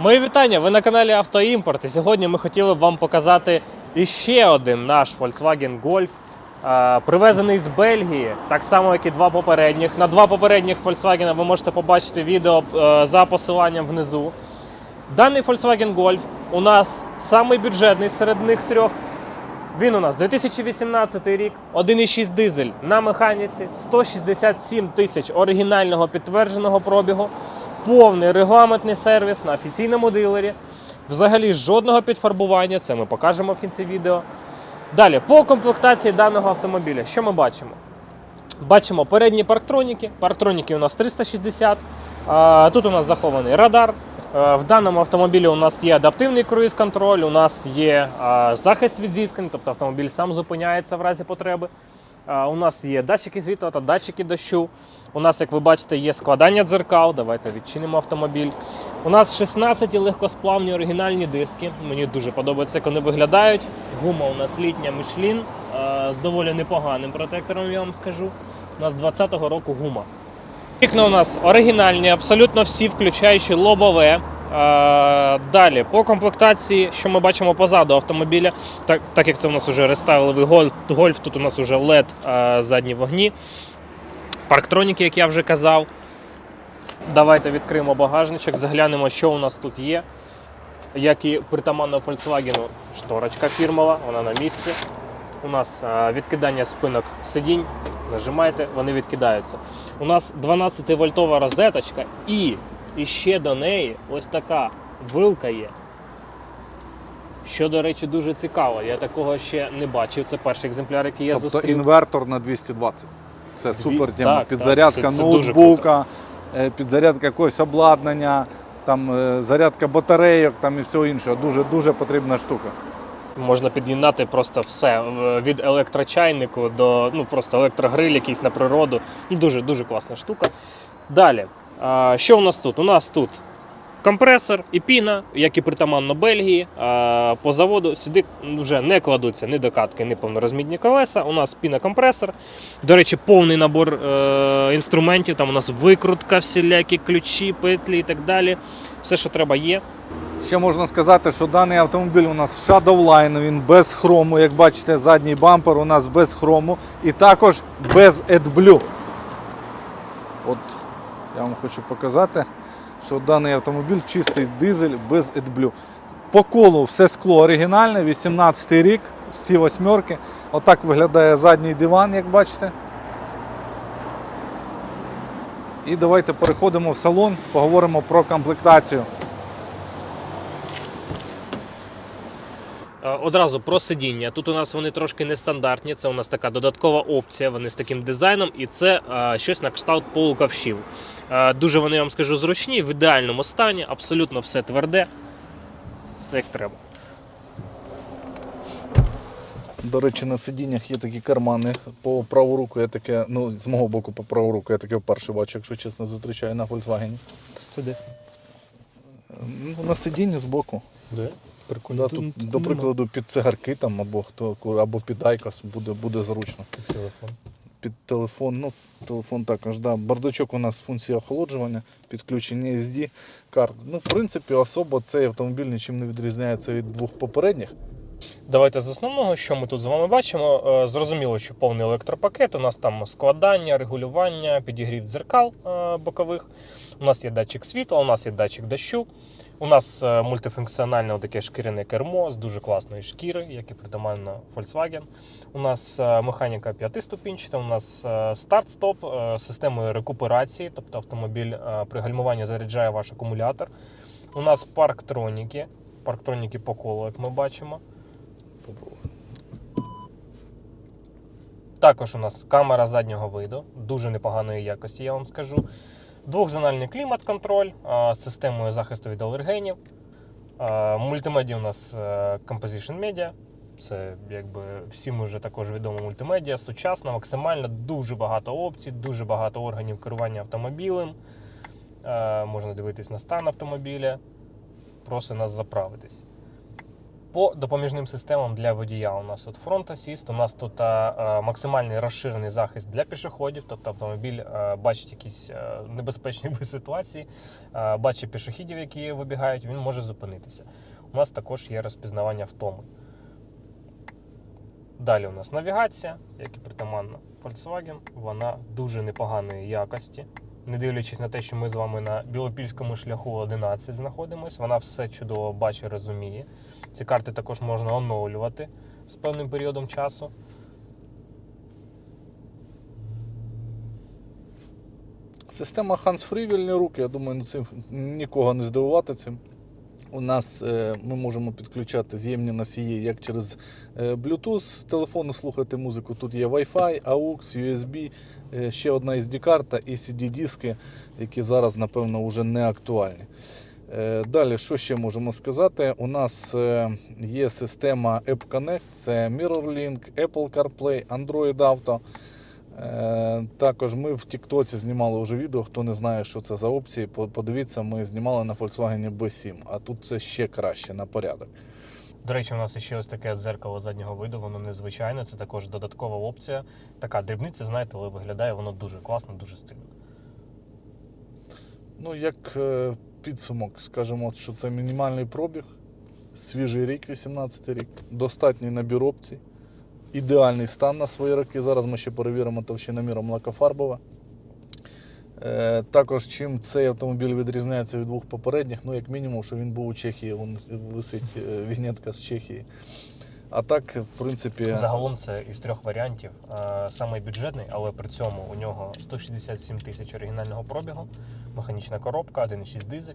Мої вітання! Ви на каналі Автоімпорт. І сьогодні ми хотіли б вам показати іще один наш Volkswagen Golf, привезений з Бельгії, так само, як і два попередніх. На два попередніх Volkswagen ви можете побачити відео е, за посиланням внизу. Даний Volkswagen Golf у нас самий бюджетний серед них трьох. Він у нас 2018 рік, 1,6 дизель на механіці, 167 тисяч оригінального підтвердженого пробігу, повний регламентний сервіс на офіційному дилері. Взагалі жодного підфарбування, це ми покажемо в кінці відео. Далі, по комплектації даного автомобіля, що ми бачимо? Бачимо передні парктроніки. Парктроніки у нас 360. Тут у нас захований радар. В даному автомобілі у нас є адаптивний круїз-контроль, у нас є захист від зіткнень, тобто автомобіль сам зупиняється в разі потреби. У нас є датчики світла та датчики дощу. У нас, як ви бачите, є складання дзеркал. Давайте відчинимо автомобіль. У нас 16 легкосплавні оригінальні диски. Мені дуже подобається, як вони виглядають. Гума у нас літня е, з доволі непоганим протектором, я вам скажу. У нас 20-го року гума. Вікна у нас оригінальні, абсолютно всі, включаючи лобове. Е, Далі, по комплектації, що ми бачимо позаду автомобіля, так, так як це у нас вже рестайловий гольф, гольф тут у нас вже LED е, задні вогні. Парктроніки, як я вже казав. Давайте відкриємо багажничок, заглянемо, що у нас тут є. Як і притаманно Volkswagen, шторочка фірмова, вона на місці. У нас е, відкидання спинок сидінь. Нажимаєте, вони відкидаються. У нас 12 вольтова розеточка і, і ще до неї ось така вилка є. Що, до речі, дуже цікаво. Я такого ще не бачив. Це перший екземпляр, який я тобто зустрів. інвертор на 220. Це супер тема. так, підзарядка так, це- це ноутбука, е, підзарядка якогось обладнання, там, е, зарядка батарейок там, і всього іншого. Дуже дуже потрібна штука. Можна під'єднати просто все е, від електрочайнику до ну просто електрогриль якийсь на природу. Ну, Дуже дуже класна штука. Далі, що у нас тут? У нас тут компресор і піна, як і притаманно Бельгії. По заводу сюди вже не кладуться ні докатки, ні повнорозмітні колеса. У нас піна-компресор. До речі, повний набор е, інструментів. Там у нас викрутка, всілякі ключі, петлі і так далі. Все, що треба, є. Ще можна сказати, що даний автомобіль у нас Shadowline, він без хрому. Як бачите, задній бампер у нас без хрому і також без AdBlue. От я вам хочу показати, що даний автомобіль чистий дизель без AdBlue. По колу все скло оригінальне, 18 й рік, всі восьмерки. Отак виглядає задній диван, як бачите. І давайте переходимо в салон, поговоримо про комплектацію. Одразу про сидіння. Тут у нас вони трошки нестандартні. Це у нас така додаткова опція. Вони з таким дизайном, і це е, щось на кшталт полуковшів. Е, дуже вони я вам скажу зручні, в ідеальному стані, абсолютно все тверде. Все як треба. До речі, на сидіннях є такі кармани. По праву руку я таке, ну, з мого боку, по праву руку я таке вперше бачу, якщо чесно, зустрічаю на Volkswagen. Це де? Ну, на сидінні збоку. Де? Прикольно. Да, тут, до прикладу, під цигарки там, або хто або під айкос буде, буде зручно. телефон. Під телефон, ну, телефон також, да. Бардачок у нас функція охолоджування, підключення SD карт. Ну, в принципі, особо цей автомобіль нічим не відрізняється від двох попередніх. Давайте з основного, що ми тут з вами бачимо. Е, Зрозуміло, що повний електропакет. У нас там складання, регулювання, підігрів дзеркал е, бокових. У нас є датчик світла, у нас є датчик дощу. У нас е, мультифункціональне таке шкіряне кермо з дуже класної шкіри, як і притаманно Volkswagen. У нас е, механіка п'ятиступінчата, у нас е, старт-стоп системою рекуперації, тобто автомобіль при гальмуванні заряджає ваш акумулятор. У нас парктроніки, парктроніки по колу, як ми бачимо. Також у нас камера заднього виду, дуже непоганої якості, я вам скажу. Двохзональний клімат-контроль з системою захисту від алергенів. Мультимедіа у нас е, Composition Media. Це якби всім уже також відома мультимедіа, сучасна, максимально дуже багато опцій, дуже багато органів керування автомобілем. Е, Можна дивитись на стан автомобіля, просить нас заправитись. По допоміжним системам для водія у нас тут фронт асіст, у нас тут е, е, максимальний розширений захист для пішоходів, тобто автомобіль е, бачить якісь е, небезпечні ситуації, е, бачить пішохідів, які вибігають, він може зупинитися. У нас також є розпізнавання втоми. Далі у нас навігація, як і притаманна Volkswagen, вона дуже непоганої якості. Не дивлячись на те, що ми з вами на Білопільському шляху 11 знаходимось, вона все чудово бачить, розуміє. Ці карти також можна оновлювати з певним періодом часу. Система Hands-Free вільні руки, я думаю, ну, цим нікого не здивувати цим. У нас е, ми можемо підключати з'ємні носії як через е, Bluetooth з телефону слухати музику. Тут є Wi-Fi, AUX, USB, е, ще одна SD-карта і CD-диски, які зараз, напевно, вже не актуальні. Далі, що ще можемо сказати? У нас є система App Connect, це MirrorLink, Apple CarPlay, Android Auto. Е, Також ми в Тіктоці знімали вже відео. Хто не знає, що це за опції, подивіться, ми знімали на Volkswagen B7, а тут це ще краще на порядок. До речі, у нас ще ось таке дзеркало заднього виду, воно незвичайне, це також додаткова опція. Така дрібниця, знаєте, але виглядає воно дуже класно, дуже стильно. Ну, як е, підсумок, скажемо, що це мінімальний пробіг, свіжий рік, 18 рік, достатній набір опцій, ідеальний стан на свої роки. Зараз ми ще перевіримо товщиноміром лакофарбове. Е, також чим цей автомобіль відрізняється від двох попередніх, ну як мінімум, що він був у Чехії, вон висить е, вігнетка з Чехії. А так, в принципі, Загалом це із трьох варіантів. Е, Самий бюджетний, але при цьому у нього 167 тисяч оригінального пробігу, механічна коробка, 1,6 дизель.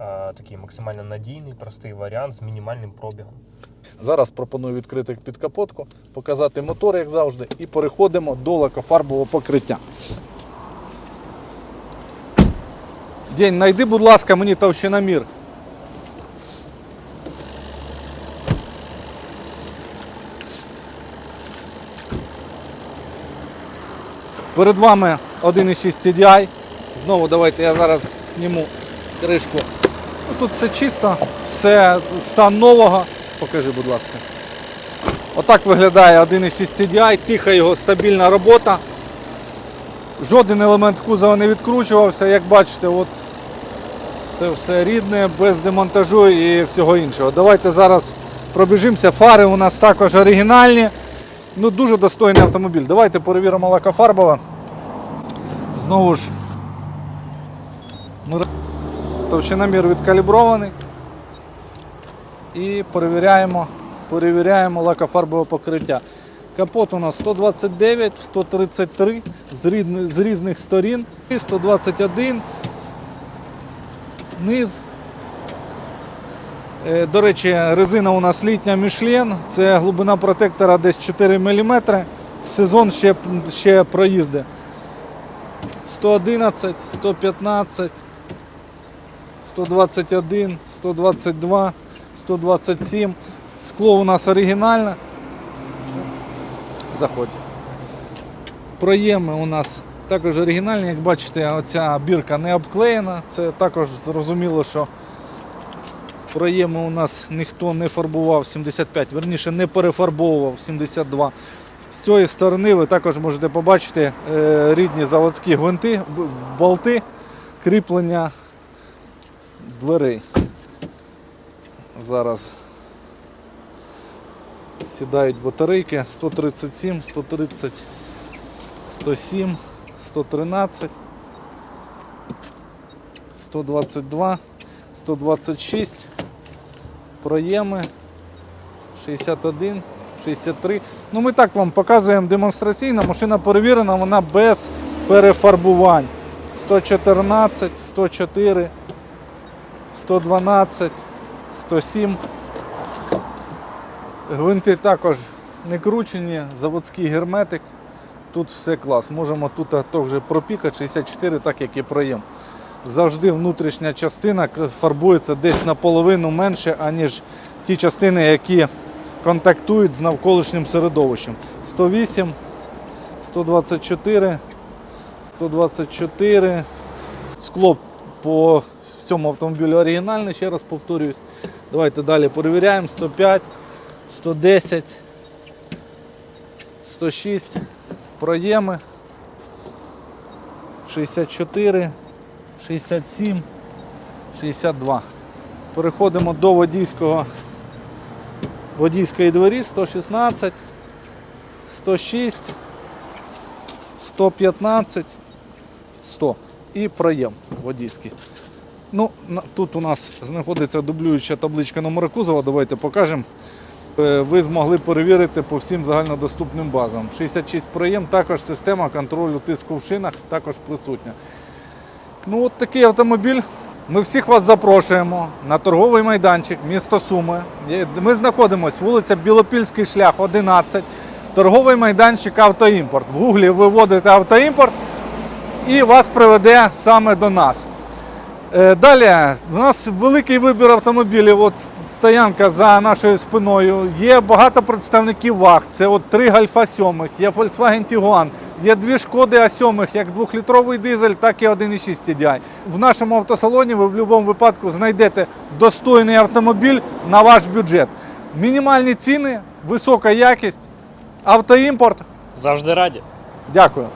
Е, Такий максимально надійний, простий варіант з мінімальним пробігом. Зараз пропоную відкрити підкапотку, показати мотор, як завжди, і переходимо до лакофарбового покриття. День, знайди, будь ласка, мені товщиномір. Перед вами 1.6 TDI. Знову давайте я зараз зніму кришку. Ну, Тут все чисто, все стан нового. Покажи, будь ласка. Отак виглядає 1.6 TDI, тиха його стабільна робота. Жоден елемент кузова не відкручувався, як бачите, от це все рідне, без демонтажу і всього іншого. Давайте зараз пробіжимося. Фари у нас також оригінальні. Ну, дуже достойний автомобіль. Давайте перевіримо лакофарбове. Знову ж, ми... товщиномір відкалібрований. І перевіряємо, перевіряємо лакофарбове покриття. Капот у нас 129, 133 з, різни- з різних сторін, 121, низ. Е, До речі, резина у нас літня Michelin, це глибина протектора десь 4 мм. Сезон ще, ще проїзди. 111, 115, 121, 122, 127. Скло у нас оригінальне. Заходь. Проєми у нас також оригінальні. Як бачите, оця бірка не обклеєна. Це також зрозуміло, що проєми у нас ніхто не фарбував 75, верніше не перефарбовував 72. З цієї сторони ви також можете побачити е, рідні заводські гвинти, болти, кріплення дверей. Зараз сідають батарейки 137, 130, 107, 113, 122, 126, проєми 61, 63. Ну ми так вам показуємо демонстраційно. Машина перевірена, вона без перефарбувань. 114, 104, 112, 107. Гвинти також не кручені, заводський герметик. Тут все клас. Можемо тут також пропікати 64, так як і проєм. Завжди внутрішня частина фарбується десь наполовину менше, аніж ті частини, які контактують з навколишнім середовищем. 108, 124, 124. Скло по цьому автомобілі оригінальний, ще раз повторююсь. Давайте далі перевіряємо. 105, 110, 106, проєми, 64, 67, 62. Переходимо до водійського, водійської двері 116, 106, 115, 100 і проєм водійський. Ну, тут у нас знаходиться дублююча табличка номера кузова. Давайте покажемо. Е, Ви змогли перевірити по всім загальнодоступним базам. 66 проєм, також система контролю тиску в шинах також присутня. Ну, от такий автомобіль. Ми всіх вас запрошуємо на торговий майданчик, місто Суми. Ми знаходимося вулиця Білопільський шлях, 11. Торговий майданчик Автоімпорт. В гуглі ви вводите автоімпорт і вас приведе саме до нас. Е, Далі, у нас великий вибір автомобілів. От стоянка за нашою спиною. Є багато представників ВАГ. Це от три Гальфа 7, є Volkswagen Tiguan, є дві шкоди А7, як 2-літровий дизель, так і 1,6 TDI. В нашому автосалоні ви в будь-якому випадку знайдете достойний автомобіль на ваш бюджет. Мінімальні ціни, висока якість, автоімпорт. Завжди раді. Дякую.